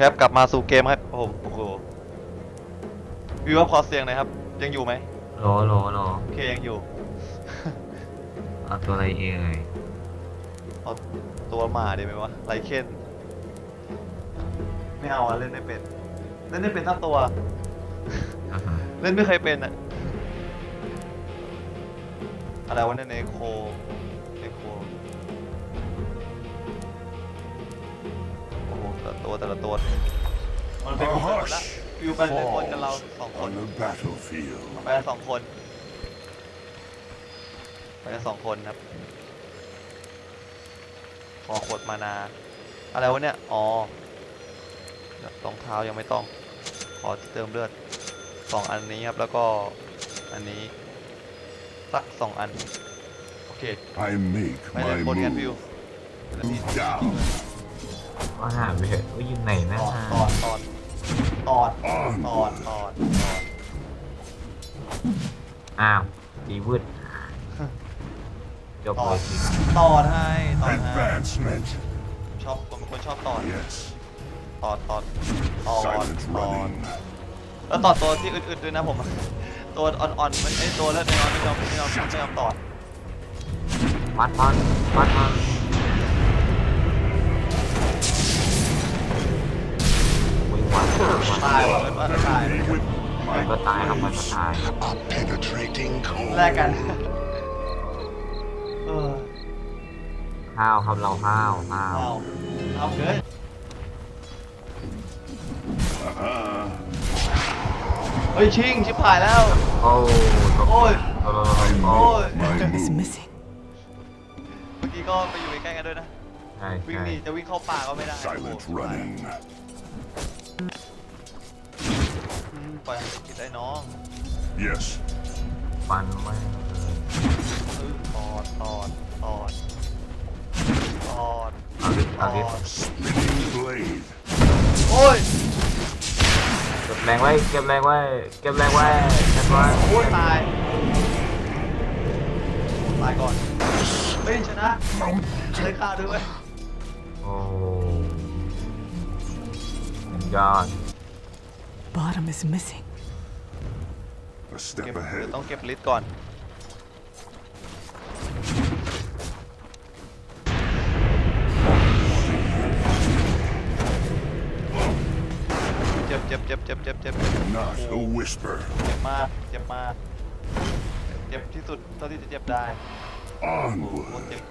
ครับกลับมาสู่เกมครับผมโอ้โหวิวว่าขอเสียงหน่อยครับ ยังอยู่ไหมรอรอรอโอเคยังอยู่ เอาตัวอะไรเอ่ยเอาตัวหมาดีไหมวะไลเคนไม่เอาอะเล่นไม่เป็นเล่นไม่เป็นทั้งตัว อ่าฮะเล่นไม่เคยเป็นอะอะไรวะเนี่ยเนโค ละตัวแต่ละตัวมันเป็นคนหมดละฟิวไปเป็นคนกันเราสองคน on the battlefield. ไปกันสองคนไปกันสองคนครับขอขวดมานา อะไรวะเนี่ย อ๋อรองเท้ายังไม่ต้อง ขอเติมเลือดสองอันนี้ครับ แล้วก็อันนี้ สักสองอัน โอเค I make ไปเล่น my บนกันฟิว move. Move down. ว่าหาไปเถอะว่าอยู่ไหนนะตอดตอดตอดตอดตอดตอดตอดอ้าวดีวืดจบเลยสิตอดให้ตอดให้ Advancement. ชอบผมเป็นคนชอบตอด Yes. ตอดตอดตอด Silent ตอด running. แล้วตอดตัวที่อึดๆด้วยนะผม ตัวอ่อนๆมันไอ้ตัวเลือดน้อยๆไม่ยอมไม่ยอมไม่ยอมตอด มัดมันมัดมัน ตายว่ะมันตายมันก็ตายครับมันก็ตาย a penetrating cold. แลกกัน เออข้าวครับเราข้าวข้าวเอาเอาเกิน Uh-huh. เฮ้ยชิงชิบหายแล้ว โอ้โอ้ย โอ้ I โอ้ย make my is move. missing. เมื่อกี้ก็ไปอยู่ใกล้ๆกันด้วยนะ ใช่วิ่งใช่หนีจะวิ่งเข้าป่าก็ไม่ได้ Silent โอ้โห running. อืมปล่อยให้กินได้น้อง Yes. ฟันไม่งเลยเออตอดตอดตอดตอดเอาดิตเอาดิอด Spinning blade. โอ้ย เก็บแรงไว้เก็บแรงไว้เก็บแรงไว้เก็บไว้โอ้ยตายตายก่อน เฮ้ยชนะเลยฆ่าด้วย โอ้สุด ยอด Bottom is missing. A เก็บ step เดี๋ยว ahead. ต้องเก็บลิสต์ก่อนเจ็บเจ็บเจ็บเจ็บเจ็บเจ็บเจ็บ Not a whisper. เจ็บมาก เจ็บมาก เจ็บที่สุดเท่าที่จะเจ็บได้โอ้โห Onward. เจ็บ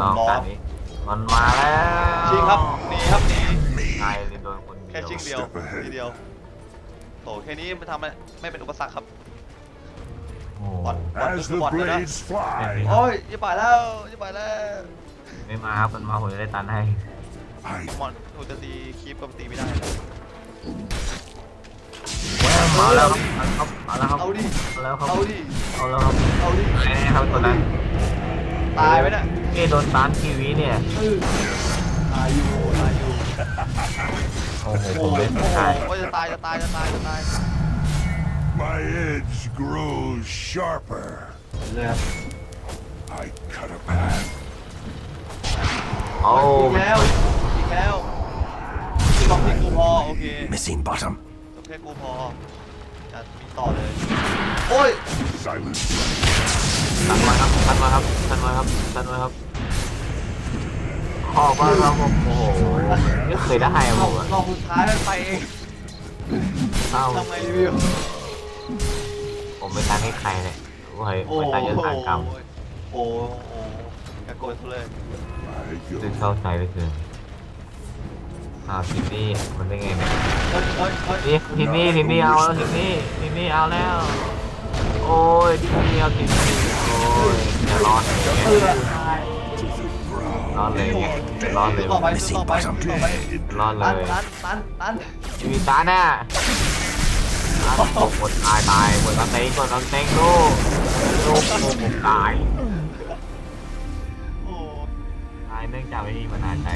ลองการนี้มันมาแล้ว ชิงครับหนีครับหนี ใช่เลยโดนคนเดีแค่ยวชิงเดียว Step ahead ทีเดียวโถแค่นี้มันทำให้ไม่เป็นอุปสรรคครับ โอ้บอลบอล As คือบ the อลเลยนะ blades fly, โอ้ยจะไปแล้วจะไปแล้วไม่มาครับมันมาผมจะได้ตันให้ I มอนถูกจะตีคีปก็ตีไม่ได้ มาแล้วครับมาแล้วครับเอาดิ มาแล้วครับเอาดิ เอาแล้วครับเอาดิแน่ครับตัวนั้นตายไปเนี่ยเอ้โดนตันทีวีเนี่ย เออตายอยู่ตายอยู่ โอ้โหผโอ้มโหเล่นไม่ได้โอ้ยจะตายจะตายจะตายจะตาย my edge grows sharper. เลยครับ I cut a path. โอ้อีกแล้วอีกแล้วต้องให้กูพอโอเค Missing bottom. ต้องให้กูพอจะมีต่อเลย โอ้ย Silent ตันมาครับตันมาครับตันมาครับตันมาครับ ขอบมาครับผมโอ้โหไม่เคยได้อะรผอบมอะรอบสุดท้ายมันไปเองเอ้าทำไงรีวิวผมไม่ตันให้ใครเลยโอ้ยโอ้ไม่โหตันจะทานกรรมโอ้โหกระโกนเลย I ซึ่ง go. เข้าใจเหลยคืออ้าวทีนี่มันได้ไงเนี่ยเฮ้ยเฮ้ยเฮ้ยนี่ทีนี่ทีนี่เอาแล้วทีนี่ทีนี่เอาแล้ว โอ้ยทีนี่เอาทีนี่โอ้ยอย่าร้อนอย่างเอเงี้อยตาย ร้อนเลยไงร้อนเลยต่อไปต่อไปต่อไปร้อนเลตันยตันตันตันมีตาแน่ตกหมดตายตายหมดกระเต็งหมดกระเต็งลูกลูกโมผมตายโอ้ตายเนื่องจากไม่มีปัญหาใจ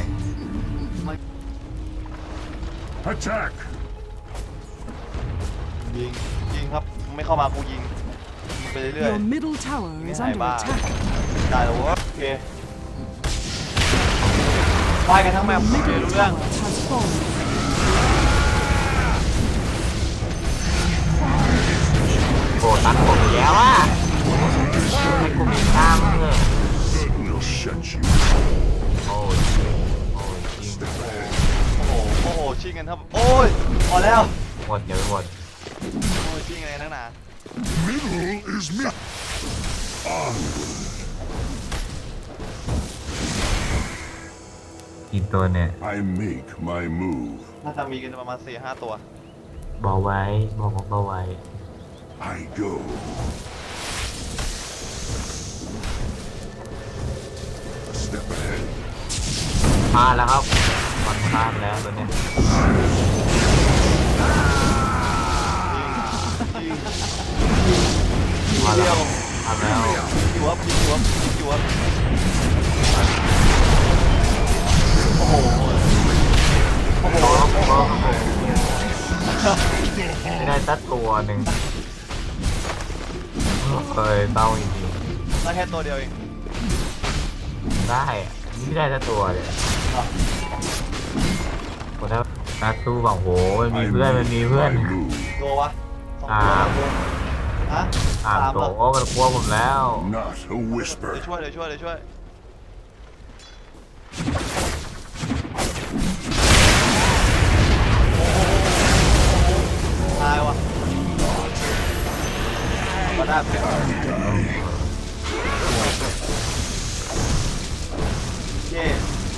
Attack. ยิงยิงครับไม่เข้ามากูยิงยิงไปเรื่อย Your middle tower ๆ is หาย under บ้า attack. ได้แล้ววะโอเค ไปกันทั้งแมป Your โอเค middle รู้เรื่อง ตัวเนี่ย I make my move. น่าจะมีกันประมาณสี่ห้าตัวเบาไว้บอกว่าเบาไว้ I go. A step ahead. มาแล้วครับมันข้ามแล้วตัวเนี้ยยิงมาเดีแล้ยววข้ามแล้ว อยู่ครับอยู่ครับอยู่ครับ โอ้โหโอ้โหได้สักตัวหนึ่งเคยเต้าจริงได้แค่ตัวเดียวเองๆได้อะไม่ได้สักตัวเลยคนถ้านักสู้บอกโหมันมีเพื่อนมันมีเพื่อน my move. ตัววะสองอ่าตัวฮะอ่านสามโตเหรอมันกลัวผมแล้ว Not a เดี๋ยว whisper. ช่วยเดี๋ยวช่วยเดี๋ยวช่วย ก็ได้เป็นเย่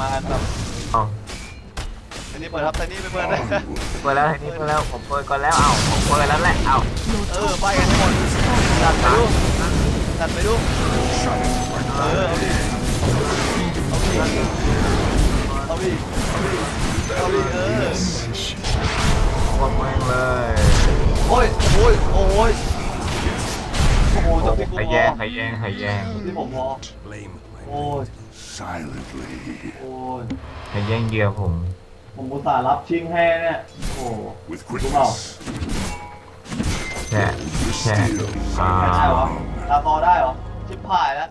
มากันแบบเอาอันนี้เปิดครับแต่นี่ไม่เปิดเลยเปิดแล้วทีนี้เปิดแล้วผมเปิดก่อนแล้วเอ้าผมเปิดแล้วแหละเอ้า Your เออ top ไปกันให้หมดจัดไปดูจัดไปดูเออเอาดิ รพแย่องใครแย่งใครแย่งที่ผมพอ Blame โอ้ย silently. โอ้ย ใครแย่งเหยื่อผม ผมอุตส่าห์รับชิงให้เนี่ยโอ้ With Wow. quickness. แช่แช่อ่าไม่ได้วะตาต่อได้เหรอ ชิบหายแล้ว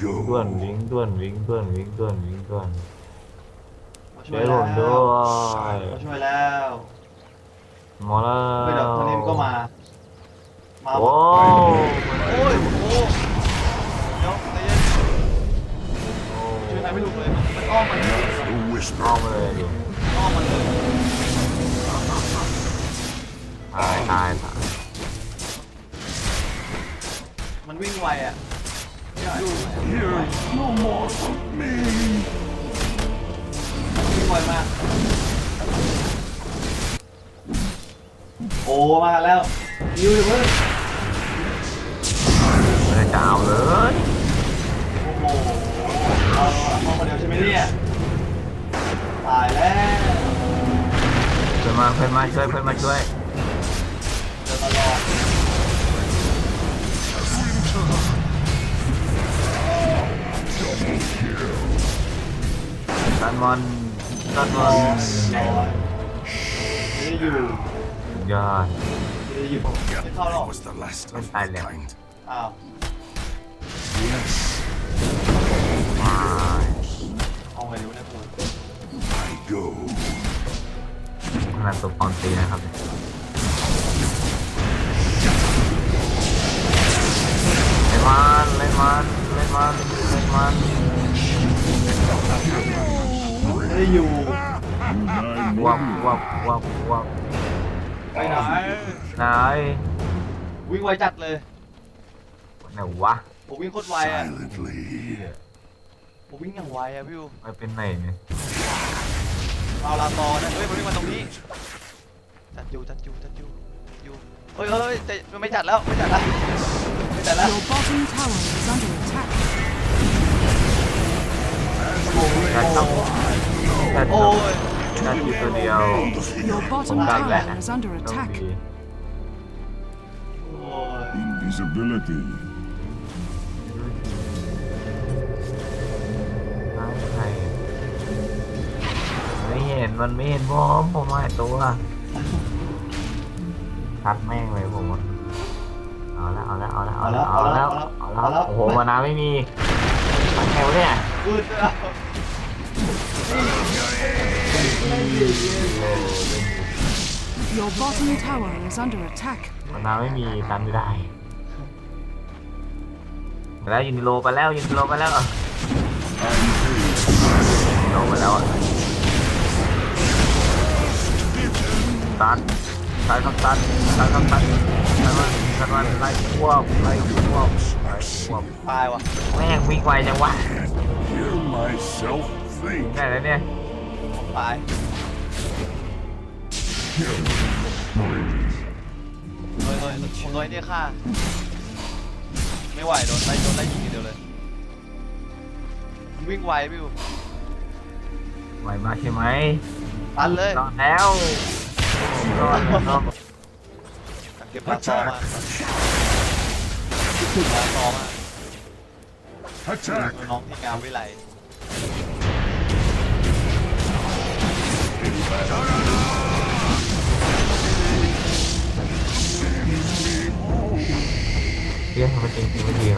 ด่วน go. วิ่งด่วนวิ่งด่วนวิ่งด่วนวิ่งด่วนมาช่ช่ววยยแล้ผวมด้วยมาช่วยแล้วหมอแล้วไม่เดี๋ยวทางนี้มันก็มา มาโอ้โอ้ยโอ้เดี๋ยวใจเย็นช่วยใครไม่ถูกเลยมันอ้อมมัน A เอา whisper. มาเลยดิอ้อมมันเลยตายตายตายมันวิ่งไวอะ Hear no more from me. วิ่งไวมาก โอ้ มากันแล้วยิวอยู่เพิ่งไม่ได้จะเอาเลยโอ้โหเอาเอาคนเดียวใช่ไหมเนี่ยตายแล้ว เพื่อนมาเพื่อนมาช่วยเพื่อนมาช่วย ตันมอนตันมอนไม่ได้อยู่ยอดไม่ได้อยู่ไม่เข้าหรอก was the last of my my Silent. kind. อ้าว Yes, ว้ายเอาไงดีวะเนี่ยคุณ I go. ขนาดตัวปอนตีนะครับเล่นมันเล่นมันเล่นมันเล่นมัน ไม่ได้อยู่วับวับวับวับไปไหนไหนวิ่งไวจัดเลยไหนวะผมวิ่งโคตรไวอะ Silently. ผมวิ่งอย่างไวอะพี่วไปเป็นไหนเนี่ยเอาลาตอนะเฮ้ยมันวิ่งมาตรงนี้จัดอยู่จัดอยู่จัดอยู่อยู่เฮ้ยเฮ้ยแต่มันไม่จัดแล้วไม่จัดแล้วไม่จัดแล้ว Your bottom tower is under attack. การทำ ค่โอ้ยแค่ตัวเดียว Your bottom ต้งนี้ไม่เห็นมันไม่เห็นผมผมไม่ตัวชัดแม่งเลยผมอะเอาละเอาละเอาละเอาละเอาละเอาละโอ้โหมานาไม่มีแถวเนี่ย Your bottom tower is under attack. มานาไม่มีตันไม่ได้ไปแล้วยินดีโลไปแล้วยินดีโลไปแล้วโลไปแล้วอะตันตันครับตันตันครับตันตันมันตันมันไล่ควบไล่ควบไล่ควบตายว่ะแม่งวิ่งไวจังวะ Hear myself ถึง think. ไหนแล้วเนี่ย ผมตายเฮ้ยเฮ้ยผมโดนไอ้เนี่ยฆ่าไม่ไหวโดนไล่โดนไล่ยิงเดียวเลย วิ่งไวพี่อูไวมากใช่ไหมตันเลยรอดแล้วรอดแล้วเก็บปลาซอมาปลาซอมา Attack. น้องที่งามวิไล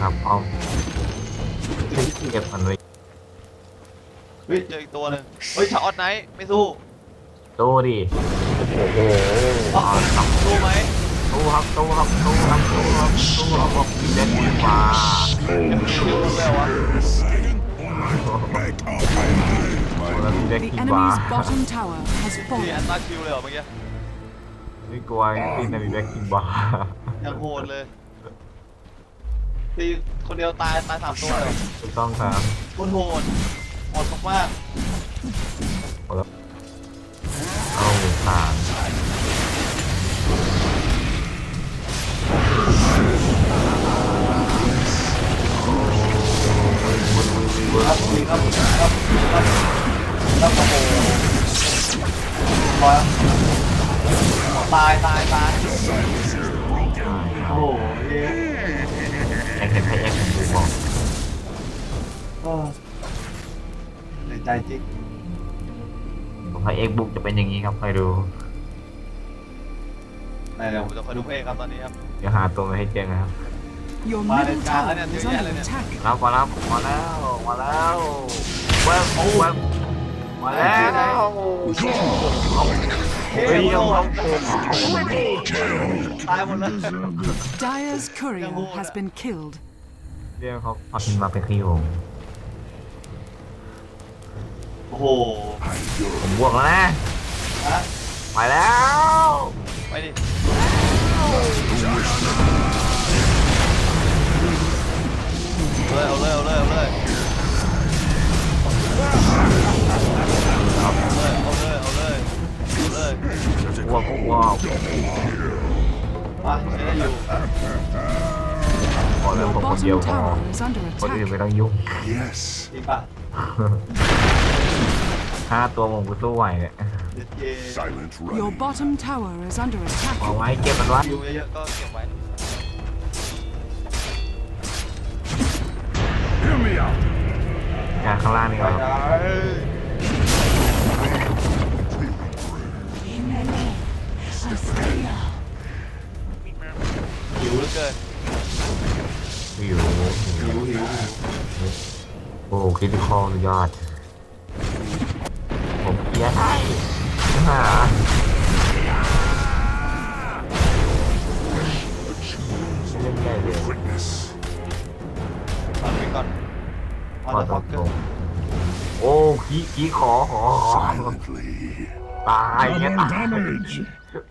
ริงไม่ดีครับเอาเก็บมันไว้เฮ้ยเจออีกตัวหนึ่งเฮ้ยชาออตไนท์ไม่สู้ตู้ดิโอ้โหต้องสู้ไหมตู้ครับตู้ครับตู้ครับตู้ครับตู้ครับบอกเด็ดดีกว่ายังมีคิวรู้แล้ววะ Back up my แล้วเด็ด The ดีกว่า enemy's bottom tower has ที่แอน fallen. ตาคิวเลยเหรอเมื่อกี้ไม่กลัวตีนามิแบ็กกินบ้ายังโหดเลย ตีคนเดียวตายตายสามตัวเลยถูกต้องครับโคตรโหดโหดมากเอาผ่านๆครับดีครับครับครับครับโอ้โหร้อยตายตายตายโอ้โหเย้ไอ้เห็นให้เอ็กซ์ดูบอกก็ในใจจริงผมให้เอ็กซ์บุกจะเป็นอย่างนี้ครับคอยดู ไหนเดี๋ยวผมจะคอยดูเพลงครับตอนนี้ครับ เดี๋ยวหาตัวมาให้เจอนะครับ Your Mà middle lên cao tower hết is nha, under lên nha. attack. แล้วมาแล้วมาแล้วมาแล้วเว็บเว็บมาแล้วเฮ้เฮ้ยยโอ้เอาโหเอาตายหมดเลย Dyer's courier Yang hula. has been killed. เรียกเขาเอาพินมาเป็นขี้ผมโอ้โหผมบวกแล้วนะฮะไปแล้ว ไปดิ ดียว bottom พอ tower is under คนอื่น attack. ไม่ต้องยุ่ง Yes. จริงป่ะห้าตัวผมก็สู้ไหวเนี่ยเด็ดเย Silent Your running. bottom tower is under เอา attack. ไว้เก็บมันไว้คิวเยอะๆก็เก็บไว้ Hear me out. งานข้างล่างนี่ไปครับ ได้ คิดที่คอสุดยอด ผมเกียร์ให้หาเล่นได้เลยตอนไปก่อนออนขอเดอะตบ็อกเกอรงร์โอ้ขี้ขี้ขอขอตายเงี้ยตายต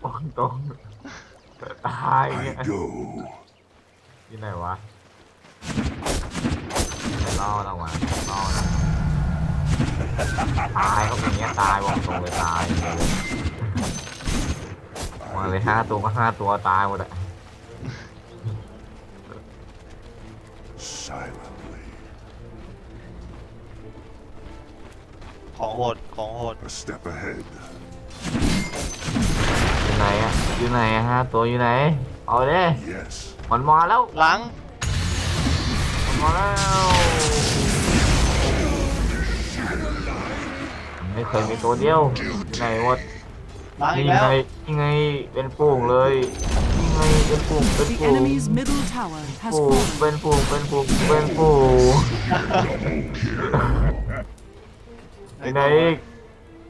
รงตรงตายเงี้ย I go. ที่ไหนวะ ล่อแล้ววะล่อแล้วตายเขาอย่างเงี้ยตายวงตรงเลยตายมาเลยห้าตัวก็ห้าตัวตายหมดอะ Silently. ของโหดของโหด A step ahead. อยู่ไหนอะอยู่ไหนอะห้าตัวอยู่ไหน เอาเลย Yes. มันมาแล้ว หลัง มันมาแล้วไม่เคยมีตัวเดียวไหนหมดล้างอีนี่กแล้วไงนี่ไงเป็นฝูงเลยนี่ไงเป็นฝูงเป็น The ฝูง enemy's middle tower has ฝูง fallen. เป็นฝูงเป็นฝูงเป็นฝูงอยู่ไหนอีก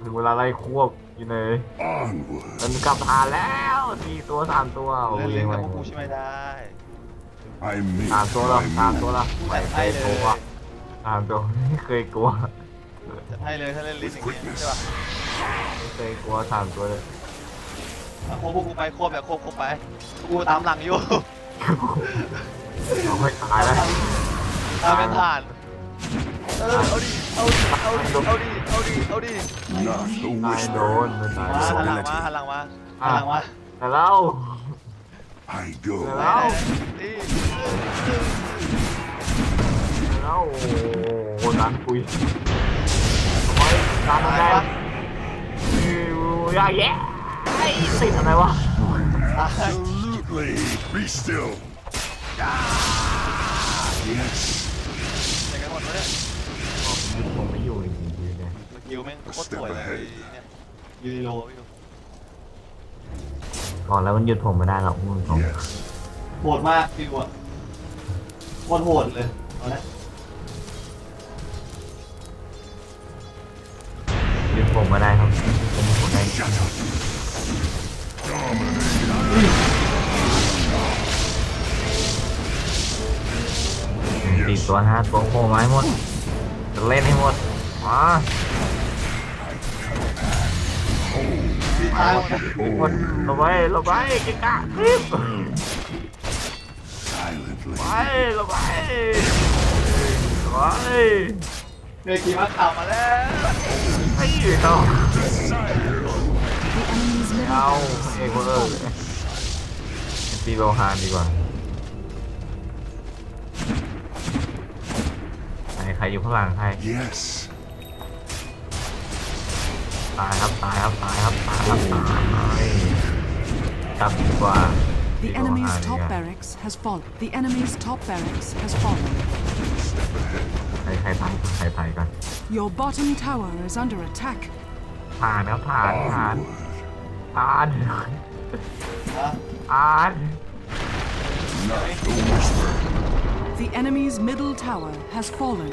ถึงเวลาไล่ควบอยู่ไหน Onward. มันกลับฐานแล้วสี่ตัวสามตัวโอ้เล่นยเล่นยังไงกับพวกกูใช่ไหมได้ I meet สามตัวละสามตัวละกูไม่จะเคให้ยเลกลัยวสามตัวไม่เคยกลัวจะให้เลยถ้าเล่นลิ้นอย่างเงี้ยใช่ป่ะไม่เคยกลัวสามตัวเลยเอาโคบพวกกูไปควบแบบควบควบไปกูตามหลังอยู่ เอาไม่ตายแล้วตามเป็นฐานเออเอาดิเอาดิเอาดิเอาดิเอาดิเอาดิ not a ตายโด whisper. นไม่ตายมาโดหันนหลังมาหันหลังมาหันหลังมาแต่แล้ว I go. แต่แล้วตีแต่แล้วโอ้ดันคุยทำไมดันตายแรงปะอยู่ยากแยะไอ้ติดอะไรวะ Absolutely. Be still. Yes. ยังไงหมดเนี่ยผมไม่อยู่จริงๆเนี่ยสกิลแม่งโคตรสวยเลยเนี่ยยูนิโรอยู่ บอกแล้วมันหยุดผมไม่ได้หรอกมึงผม Yes. โหดมากฟิวอะโคตรโหดเลยเอาละหยุดผมไม่ได้ครับผมผมได้ Shut up. Dominate. สี่ตัวห้าตัวโผล่มาให้หมดจะเล่นให้หมดมา ตีตายหมดนะหมดเราไปเราไปเก่งกะคลิป Silently. ไปเราไปไปเมกีมาข่าวมาแล้วไอ้ต่อ The enemy's middle เอา barracks เอก has เออ fallen. ตีโลฮานดีกว่าใครใครอยู่ข้างหลังใคร Yes. ตายครับตายครับตายครับตายครับตายจับดีกว่า The ตีโลฮาน enemy's ดี top กว่า barracks has fallen. The enemy's top barracks has fallen. Step ahead. ใครใครตายใครตายกัน Your bottom tower is under attack. ผ่านครับผ่านผ่าน Onward. ผ่าน นะ ผ่าน Not a whisper. The enemy's middle tower has fallen.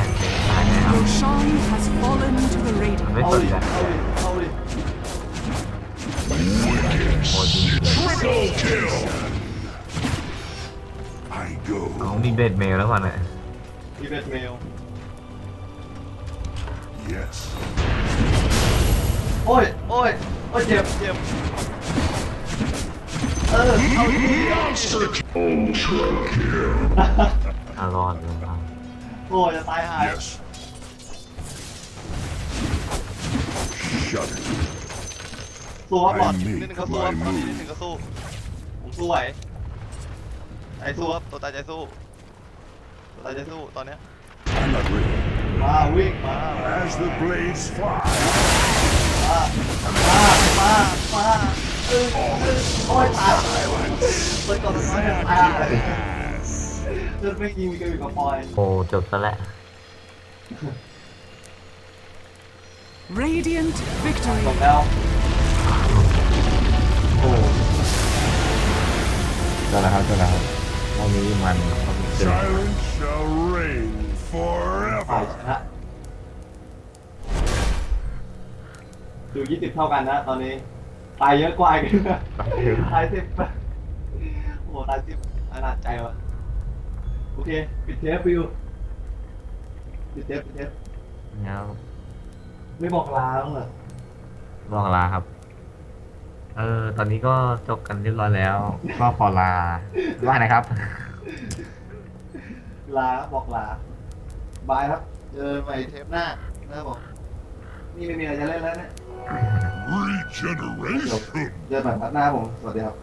the ไม่ Radiant. เอาสนดิแล้วเอาดิเอาดิโอ้จริง I go. น้องมีเบดเมลแล้วก่อนเนี่ยอีเวนต์เมล Yes. โอ้ย โอ้ย โอ้ยเจ็บเจ็บเออเอาดิเอาดิอารอดเลยครับโอ้ยจะตายหาย Yes. Shut it. สู้ครับบอด I นิด make นึงก็สู้ครับ my ตอนนี้ move นิดนึงก็สู้ ผมสู้ไหวใจสู้ครับตัวตายใจสู้ตัวตายใจสู้ตอนเนี้ย I'm not ready. มาวิ่งมา As the blades fly. มามามามาเออเออโอ้ยตายเปิดก่อนน้อยเนี่ยตายเลือดไม่ยิงมีกันอยู่กับปอยโอ้จบซะแล้ว Radiant จบ victory. แล้ว โอ้จบแล้วครับจบแล้วครับวันนี้มันต้องเจอ Silence shall reign ฝ่าย forever. ชนะดูยี่สิบเท่ากันนะ ตอนนี้ ตายเยอะกว่าอีกตายสิบโอ้ตายสิบอนาจใจว่ะ โอเค ปิดเทปฟิวปิดเทปปิดเทปแล้ว ไม่บอกลาแล้วเหรอบอกลาครับ เออ ตอนนี้ก็จบกันเรียบร้อยแล้ว ก็ขอลาว่านะครับ ลาบอกลาบายครับเจอใหม่เทปหน้านะบอก นี่ไม่มีอะไรจะเล่นแล้วเนี่ย Reach generation. เจอกันหน้าผม สวัสดีครับ